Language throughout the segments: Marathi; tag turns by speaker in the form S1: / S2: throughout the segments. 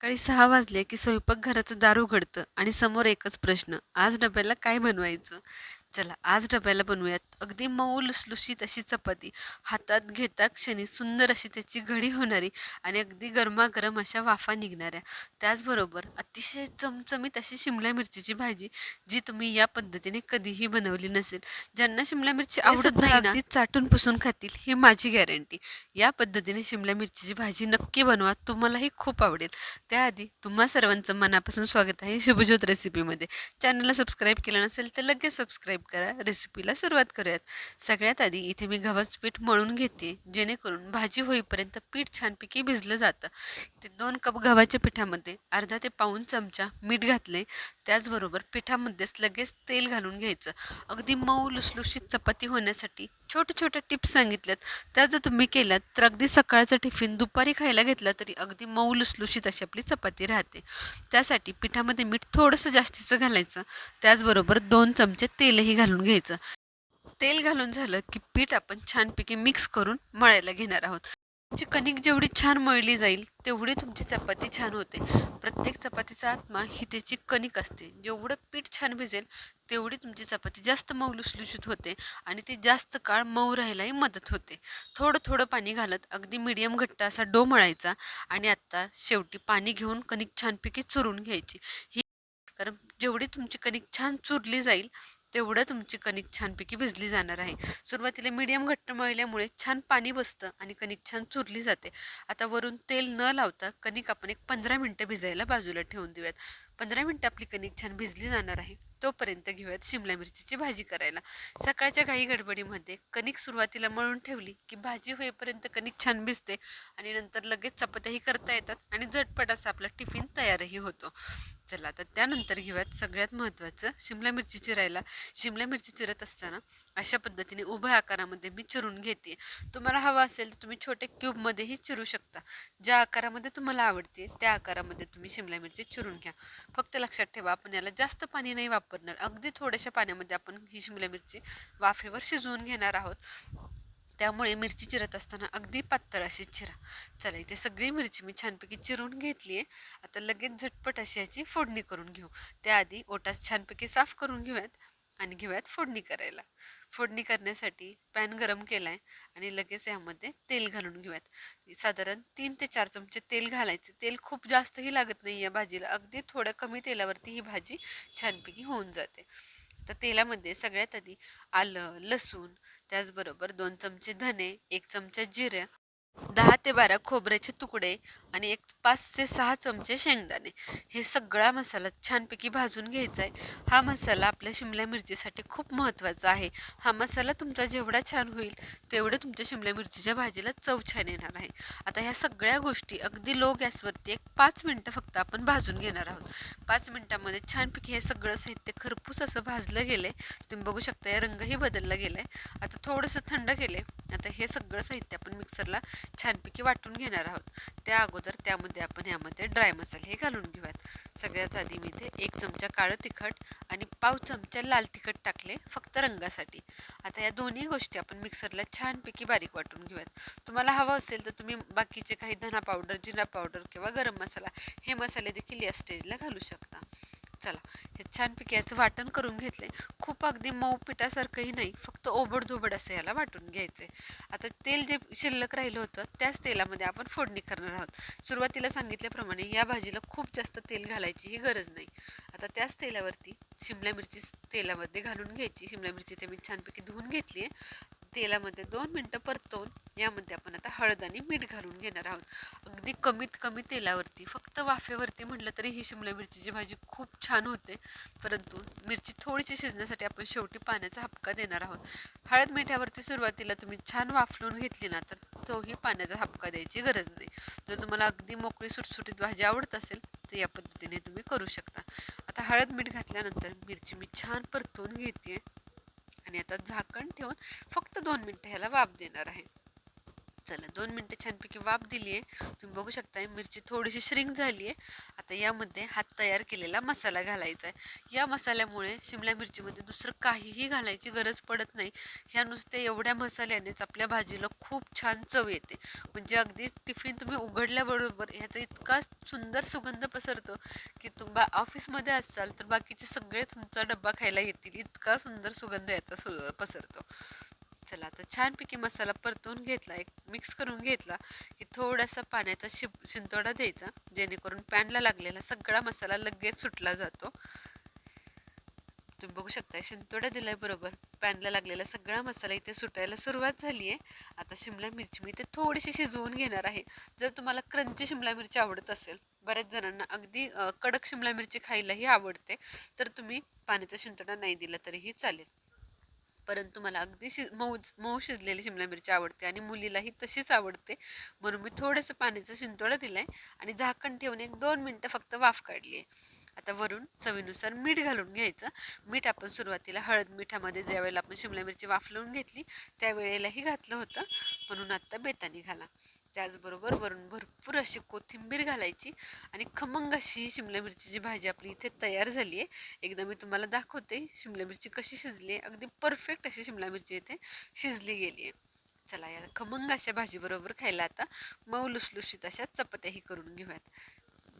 S1: सकाळी सहा वाजले की स्वयंपाकघराचं दार उघडतं आणि समोर एकच प्रश्न आज डब्याला काय बनवायचं? चला आज डब्याला बनवूयात. अगदी मऊ लुसलुशीत अशी चपाती. हातात घेता क्षणी सुंदर अशी त्याची घडी होणारी आणि अगदी गरमागरम अशा वाफा निघणाऱ्या. त्याचबरोबर अतिशय चमचमीत अशी शिमला मिरचीची भाजी जी तुम्ही या पद्धतीने कधीही बनवली नसेल. ज्यांना शिमला मिरची आवडत नाही अगदी चाटून पुसून खातील ही माझी गॅरंटी. या पद्धतीने शिमला मिरचीची भाजी नक्की बनवा तुम्हालाही खूप आवडेल. त्याआधी तुम्हा सर्वांचं मनापासून स्वागत आहे शुभज्योत रेसिपीमध्ये. चॅनलला सबस्क्राईब केलं नसेल तर लगेच सबस्क्राईब करा रेसिपीला सुरुवात करूयात. सगळ्यात आधी इथे मी गव्हाचं पीठ मळून घेते जेणेकरून भाजी होईपर्यंत पीठ छानपैकी भिजलं जातं. इथे दोन कप गव्हाच्या पिठामध्ये अर्धा ते पाऊण चमचा मीठ घातले त्याचबरोबर पिठामध्येच लगेच तेल घालून घ्यायचं. अगदी मऊ लुसलुशीत चपाती होण्यासाठी छोट्या छोट्या टिप्स सांगितल्यात. त्या जर तुम्ही केल्यात तर अगदी सकाळचं टिफिन दुपारी खायला घेतला तरी अगदी मऊ लुसलुशीत अशी आपली चपाती राहते. त्यासाठी पिठामध्ये मीठ थोडंसं जास्तीचं घालायचं. त्याचबरोबर दोन चमचे तेलही घालून घ्यायचं. तेल घालून झालं की पीठ आपण छानपैकी मिक्स करून मळायला घेणार आहोत. तुमची कणिक जेवढी छान मळली जाईल तेवढी तुमची चपाती छान होते. प्रत्येक चपातीचा आत्मा ही त्याची कणिक असते. जेवढं पीठ छान भिजेल तेवढी तुमची चपाती जास्त मऊ लुसलुशीत होते आणि ती जास्त काळ मऊ राहायलाही मदत होते. थोडं थोडं पाणी घालत अगदी मिडियम घट्ट असा डो मळायचा आणि आत्ता शेवटी पाणी घेऊन कणिक छानपैकी चुरून घ्यायची. ही कारण जेवढी तुमची कणिक छान चुरली जाईल तेवढं तुमची कणिक छानपैकी भिजली जाणार आहे. सुरुवातीला मीडियम घट्ट मळल्यामुळे छान पाणी बसतं आणि कणिक छान चुरली जाते. आता वरून तेल न लावता कणिक आपण एक पंधरा मिनटं भिजायला बाजूला ठेवून देऊयात. पंधरा मिनटं आपली कणिक छान भिजली जाणार आहे. तोपर्यंत घेऊयात शिमला मिरचीची भाजी करायला. सकाळच्या घाई गडबडीमध्ये कणिक सुरुवातीला मळून ठेवली की भाजी होईपर्यंत कणिक छान भिजते आणि नंतर लगेच चपात्याही करता येतात आणि झटपट असा आपला टिफिन तयारही होतो. चला तर त्यानंतर घेऊयात सगळ्यात महत्त्वाचं शिमला मिरची चिरायला. शिमला मिरची चिरत असताना अशा पद्धतीने उभ्या आकारामध्ये मी चिरून घेते. तुम्हाला हवा असेल तर तुम्ही छोटे क्यूबमध्येही चिरू शकता. ज्या आकारामध्ये तुम्हाला आवडते त्या आकारामध्ये तुम्ही शिमला मिरची चिरून घ्या. फक्त लक्षात ठेवा आपण याला जास्त पाणी नाही वापरणार. अगदी थोड्याशा पाण्यामध्ये आपण ही शिमला मिरची वाफेवर शिजवून घेणार आहोत. त्यामुळे मिरची चिरत असताना अगदी पातळ अशी चिरा. चला इथे सगळी मिरची मी छानपैकी चिरून घेतली आहे. आता लगेच झटपट अशी याची फोडणी करून घेऊ. त्याआधी ओटास छानपैकी साफ करून घेऊयात आणि घेऊयात फोडणी करायला. फोडणी करण्यासाठी पॅन गरम केला आहे आणि लगेच यामध्ये तेल घालून घेऊयात. साधारण तीन ते चार चमचे तेल घालायचे. तेल खूप जास्तही लागत नाही या भाजीला. अगदी थोड्या कमी तेलावरती ही भाजी छानपैकी होऊन जाते. तर तेलामध्ये सगळ्यात आधी आलं लसूण त्याचबरोबर दोन चमचे धने एक चमचा जिरे दहा ते बारा खोबऱ्याचे तुकडे आणि एक पाच ते सहा चमचे शेंगदाणे. हे सगळा मसाला छानपैकी भाजून घ्यायचा आहे. हा मसाला आपल्या शिमला मिरचीसाठी खूप महत्त्वाचा आहे. हा मसाला तुमचा जेवढा छान होईल तेवढं तुमच्या शिमला मिरचीच्या भाजीला चव छान येणार आहे. आता ह्या सगळ्या गोष्टी अगदी लो गॅसवरती एक पाच मिनटं फक्त आपण भाजून घेणार आहोत. पाच मिनटामध्ये छानपैकी हे सगळं साहित्य खरपूस असं भाजलं गेलं आहे तुम्ही बघू शकता या रंगही बदलला गेला आहे आता थोडंसं थंड केलं आहे आता हे सगळं साहित्य आपण मिक्सरला छानपैकी वाटून घेणार आहोत. त्या अगोदर त्यामध्ये आपण यामध्ये ड्राय मसाले हे घालून घेऊयात. सगळ्यात आधी मी इथे एक चमचा काळं तिखट आणि पाव चमचा लाल तिखट टाकले फक्त रंगासाठी. आता या दोन्ही गोष्टी आपण मिक्सरला छानपैकी बारीक वाटून घेऊयात. तुम्हाला हवं असेल तर तुम्ही बाकीचे काही धना पावडर जिरा पावडर किंवा गरम मसाला हे मसाले देखील या स्टेजला घालू शकता. चला हे छानपैकी याचं वाटण करून घेतले खूप अगदी मऊ पिठासारखंही नाही फक्त ओबडधोबड असं याला वाटून घ्यायचंय. आता तेल जे शिल्लक राहिलं होतं त्याच तेलामध्ये आपण फोडणी करणार आहोत. सुरुवातीला सांगितल्याप्रमाणे या भाजीला खूप जास्त तेल घालायची ही गरज नाही. आता त्याच तेलावरती शिमला मिरची तेलामध्ये घालून घ्यायची. शिमला मिरची ते मी छानपैकी धुवून घेतली आहे तेलामध्ये दोन मिनटं परतवून यामध्ये आपण आता हळद आणि मीठ घालून घेणार आहोत. अगदी कमीत कमी तेलावरती फक्त वाफेवरती म्हटलं तरी ही शिमला मिरचीची भाजी खूप छान होते. परंतु मिरची थोडीशी शिजण्यासाठी आपण शेवटी पाण्याचा हपका देणार आहोत. हळद मिठावरती सुरुवातीला तुम्ही छान वाफलून घेतली ना तर तोही पाण्याचा हपका द्यायची गरज नाही. जर तुम्हाला अगदी मोकळी सुटसुटीत भाजी आवडत असेल तर या पद्धतीने तुम्ही करू शकता. आता हळद मीठ घातल्यानंतर मिरची मी छान परतून घेते आणि आता झाकण ठेवून फक्त दोन मिनटं ह्याला वाफ देणार आहे. चला दोन मिनटं छानपैकी वाफ दिली आहे तुम्ही बघू शकताय मिरची थोडीशी श्रिंक झाली आहे आता यामध्ये हात तयार केलेला मसाला घालायचा आहे या मसाल्यामुळे शिमला मिरचीमध्ये दुसरं काहीही घालायची गरज पडत नाही. ह्या नुसत्या एवढ्या मसाल्यानेच आपल्या भाजीला खूप छान चव येते. म्हणजे अगदी टिफिन तुम्ही उघडल्याबरोबर ह्याचा इतका सुंदर सुगंध पसरतो की तुम्ही ऑफिसमध्ये असाल तर बाकीचे सगळे तुमचा डब्बा खायला येतील. इतका सुंदर सुगंध याचा सु पसरतो. चला आता छानपैकी मसाला परतून घेतला एक मिक्स करून घेतला की थोडासा पाण्याचा शिप शिंतोडा द्यायचा जेणेकरून पॅनला लागलेला सगळा मसाला लगेच सुटला जातो. तुम्ही बघू शकता शिंतोडा दिलाय बरोबर. पॅनला लागलेला सगळा मसाला इथे सुटायला सुरुवात झाली आहे आता शिमला मिरची मी इथे थोडीशी शिजवून घेणार आहे. जर तुम्हाला क्रंची शिमला मिरची आवडत असेल बऱ्याच जणांना अगदी कडक शिमला मिरची खायलाही आवडते. तर तुम्ही पाण्याचा शिंतोडा नाही दिला तरीही चालेल. परंतु मला अगदी शि मऊ मऊ शिजलेली शिमला मिरची आवडते आणि मुलीलाही तशीच आवडते. म्हणून मी थोडंसं पाण्याचं शिंतोडं दिलं आहे आणि झाकण ठेवून एक दोन मिनटं फक्त वाफ काढली आहे आता वरून चवीनुसार मीठ घालून घ्यायचं. मीठ आपण सुरुवातीला हळद मिठामध्ये ज्या वेळेला आपण शिमला मिरची वाफलवून घेतली त्यावेळेलाही घातलं होतं. म्हणून आत्ता बेतानी घाला. त्याचबरोबर वरून भरपूर अशी कोथिंबीर घालायची आणि खमंग अशी ही शिमला मिरचीची भाजी आपली इथे तयार झाली आहे एकदा मी तुम्हाला दाखवते. शिमला मिरची कशी शिजली आहे अगदी परफेक्ट अशी शिमला मिरची इथे शिजली गेली आहे चला या खमंग अशा भाजीबरोबर खायला आता मऊ लुसलुशीत अशा चपात्याही करून घेऊयात.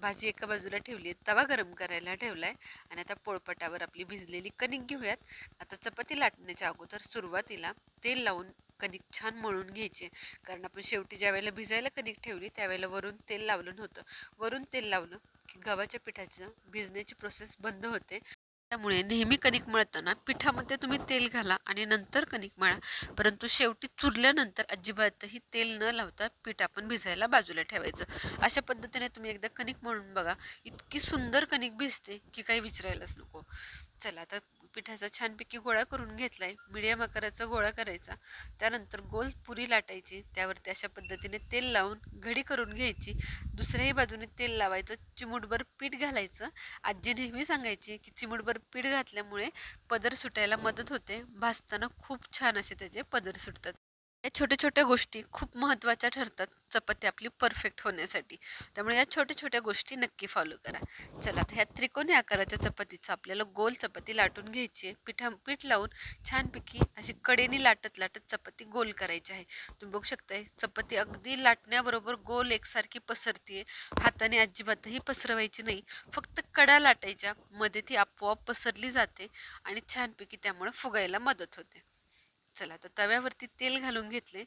S1: भाजी एका बाजूला ठेवली आहे तवा गरम करायला ठेवला आहे आणि आता पोळपटावर आपली भिजलेली कणिक घेऊयात. आता चपाती लाटण्याच्या अगोदर सुरुवातीला तेल लावून कणिक छान मळून घ्यायचे. कारण आपण शेवटी ज्या वेळेला भिजायला कणिक ठेवली त्यावेळेला वरून तेल लावलं नव्हतं. वरून तेल लावलं की गव्हाच्या पिठाचं भिजण्याची प्रोसेस बंद होते. त्यामुळे नेहमी कणिक मळताना पिठामध्ये तुम्ही तेल घाला आणि नंतर कणिक मळा. परंतु शेवटी चुरल्यानंतर अजिबातही तेल न लावता पीठ आपण भिजायला बाजूला ठेवायचं. अशा पद्धतीने तुम्ही एकदा कणिक मळून बघा. इतकी सुंदर कणिक भिजते की काही विचारायलाच नको. चला तर पिठाचा छानपैकी गोळा करून घेतलाय. मिडियम आकाराचा गोळा करायचा. त्यानंतर गोल पुरी लाटायची. त्यावरती अशा पद्धतीने तेल लावून घडी करून घ्यायची. दुसऱ्याही बाजूने तेल लावायचं. चिमूटभर पीठ घालायचं. आजी नेहमी सांगायची की चिमूटभर पीठ घातल्यामुळे पदर सुटायला मदत होते. भाजताना खूप छान असे त्याचे पदर सुटतात. या छोट्या छोट्या गोष्टी खूप महत्त्वाच्या ठरतात चपाती आपली परफेक्ट होण्यासाठी. त्यामुळे या छोट्या छोट्या गोष्टी नक्की फॉलो करा. चला आता ह्या त्रिकोणी आकाराच्या चपातीचं आपल्याला गोल चपाती लाटून घ्यायची आहे. पिठा पीठ लावून छानपैकी अशी कडेने लाटत लाटत चपाती गोल करायची आहे. तुम्ही बघू शकताय चपाती अगदी लाटण्याबरोबर गोल एकसारखी पसरतीये. हाताने अजिबातही पसरवायची नाही. फक्त कडा लाटायच्या मध्ये ती आपोआप पसरली जाते आणि छानपैकी त्यामुळे फुगायला मदत होते. चला तर तव्यावरती तेल घालून घेतले.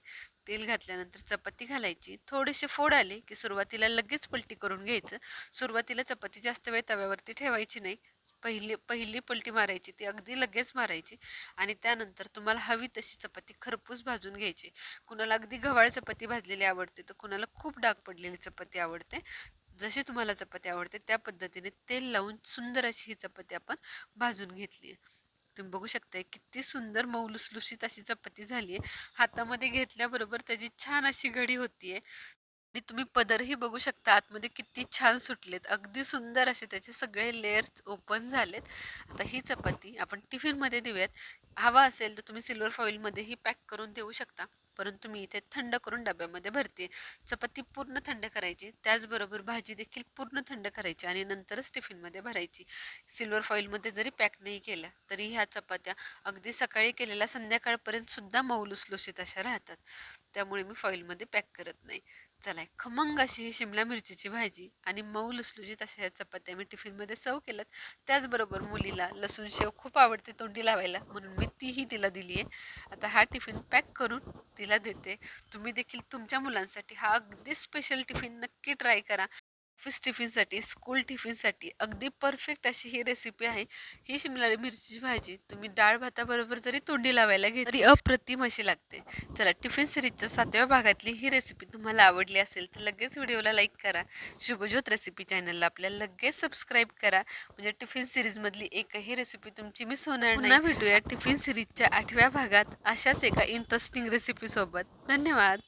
S1: तेल घातल्यानंतर चपाती घालायची. थोडेसे फोड आले की सुरुवातीला लगेच पलटी करून घ्यायचं. सुरुवातीला चपाती जास्त वेळ तव्यावरती ठेवायची नाही. पहिली पहिली पलटी मारायची ती अगदी लगेच मारायची. आणि त्यानंतर तुम्हाला हवी तशी चपाती खरपूस भाजून घ्यायची. कुणाला अगदी गव्हाळ चपाती भाजलेली आवडते तर कुणाला खूप डाग पडलेली चपाती आवडते. जशी तुम्हाला चपाती आवडते त्या पद्धतीने तेल लावून सुंदर अशी ही चपाती आपण भाजून घेतली आहे. तुम्ही बघू शकताय किती सुंदर मऊ लुसलुशीत अशी चपाती झाली आहे हातामध्ये घेतल्याबरोबर त्याची छान अशी घडी होतीये. आणि तुम्ही पदरही बघू शकता आतमध्ये किती छान सुटलेत. अगदी सुंदर असे त्याचे सगळे लेयर्स ओपन झालेत. आता ही चपाती आपण टिफिनमध्ये देऊयात. हवा असेल तर तुम्ही सिल्वर फॉईलमध्येही पॅक करून देऊ शकता. परंतु मी इथे थंड करून डब्यामध्ये भरते. चपाती पूर्ण थंड करायची त्याचबरोबर भाजी देखील पूर्ण थंड करायची आणि नंतरच टिफिनमध्ये भरायची. सिल्वर फॉईलमध्ये जरी पॅक नाही केला तरी ह्या चपात्या अगदी सकाळी केलेल्या संध्याकाळपर्यंत सुद्धा मऊ लुसलुशीत अशा राहतात. त्यामुळे मी फॉईलमध्ये पॅक करत नाही. चला खमंग अशी ही शिमला मिरचीची भाजी आणि मऊ लुसलुशीत अशा ह्या चपात्या मी टिफिनमध्ये सर्व केल्यात. त्याचबरोबर मुलीला लसूण शेव खूप आवडते तोंडी लावायला म्हणून मी तीही तिला दिली आहे आता हा टिफिन पॅक करून तिला देते. तुम्ही देखील तुमच्या मुलांसाठी हा अगदी स्पेशल टिफिन नक्की ट्राय करा. ऑफिस टिफिनसाठी स्कूल टिफिनसाठी अगदी परफेक्ट अशी ही रेसिपी आहे. ही शिमला मिरचीची भाजी. तुम्ही डाळ भाताबरोबर जरी तोंडी लावायला घेतली तरी अप्रतिम अशी लागते. चला टिफिन सिरीजच्या सातव्या भागातली ही रेसिपी तुम्हाला आवडली असेल तर लगेच व्हिडिओला लाईक करा. शुभज्योत रेसिपी चॅनलला आपल्याला लगेच सबस्क्राईब करा. म्हणजे टिफिन सिरीजमधली एकही रेसिपी तुमची मिस होणार नाही. पुन्हा भेटूया टिफिन सिरीजच्या आठव्या भागात अशाच एका इंटरेस्टिंग रेसिपीसोबत धन्यवाद.